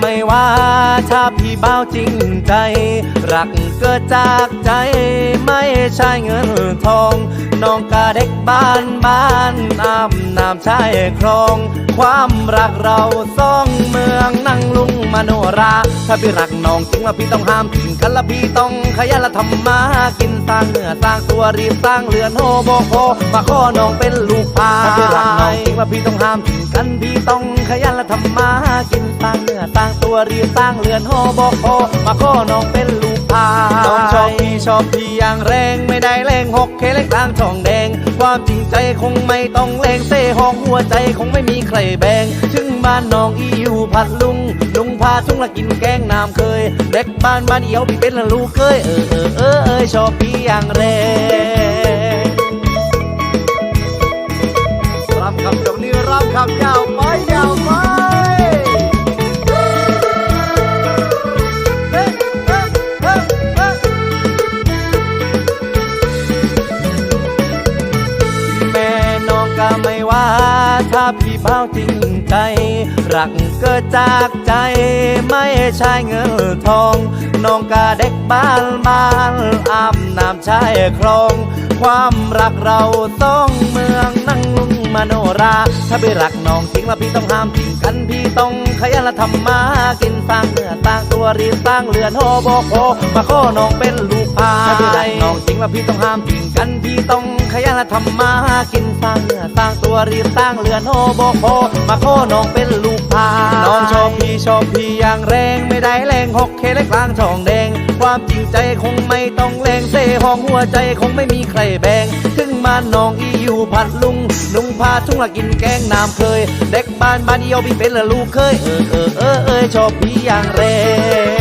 ไม่ว่า ถ้าพี่เบ้าจริงใจ รักเกิดจากใจ ไม่ใช่เงินทอง น้องกาเด็กบ้านบ้านน้ำน้ำชายคลอง ความรักเราสองเมืองนั่งลุงมโนรา ถ้าพี่รักน้องจริงว่าพี่ต้องห้ามทิ้งกันละพี่ต้องขยันละทำมาหากินสร้างเนื้อสร้างตัวรีบสร้างเรือนโฮโบโคมาข้อน้องเป็นลูกพายถ้าพี่รักน้อง ว่าพี่ต้องห้ามทิ้งกันพี่ต้องขยันและทำมากินสร้างเนื้อสร้างตัวรีบสร้างเรือนโฮโบโคมาข้อน้องเป็นลูกพายน้องชอบพี่ชอบพี่อย่างแรงไม่ได้แรงหกเคเล็กทางทองแดง ความจริงใจคงไม่ต้องแรงเซ่ห้องหัวใจคงไม่มีใครแบ่งถึงบ้านน้องอีอยู่พัดลุงลุงพาทุ่งละกินแกงน้ำเคย เด็กบ้านบ้านเอียวพี่เป็นละลูกเคยเออเออเออเออชอบพี่อย่างแรง รับจบนี้รับคำยาวไปยาวไปแม่น้องก็ไม่ว่าถ้าพ บ้าจริงใจ รักเกิดจากใจไม่ใช่เงินทอง น้องก็เด็กบ้านบ้านอาบน้ำชายคลอง ความรักเราสองเมืองนั่งลุงมโนรา ถ้าพี่รักน้องจริงแล้วพี่ต้องห้ามทิ้งกันพี่ต้องขยันและทำมากินสร้างเนื้อสร้างตัวรีสร้างเรือนโฮโบโคมาข้อน้องเป็นลูกพายถ้าพี่รักน้องจริงแล้วพี่ต้องห้ามทิ้งกันพี่ต้องขยันและทำมากินสร้างเนื้อสร้างตัวรีสร้างเรือนโฮโบโคมาขอน้องเป็นลูกพาน้องชอบพี่ชอบพี่อย่างแรงไม่ได้แรงหกเคเล็กลางทองแดง ความจริงใจคงไม่ต้องแรงเซ่ห้องหัวใจคงไม่มีใครแบ่งถึงบ้านน้องอีอยู่พัดลุงลุงพาทุ่งละกินแกงน้ำเคย เด็กบ้านบ้านเอียวพี่เป็นละลูกเคยเออเออเออเออชอบพี่อย่างแรง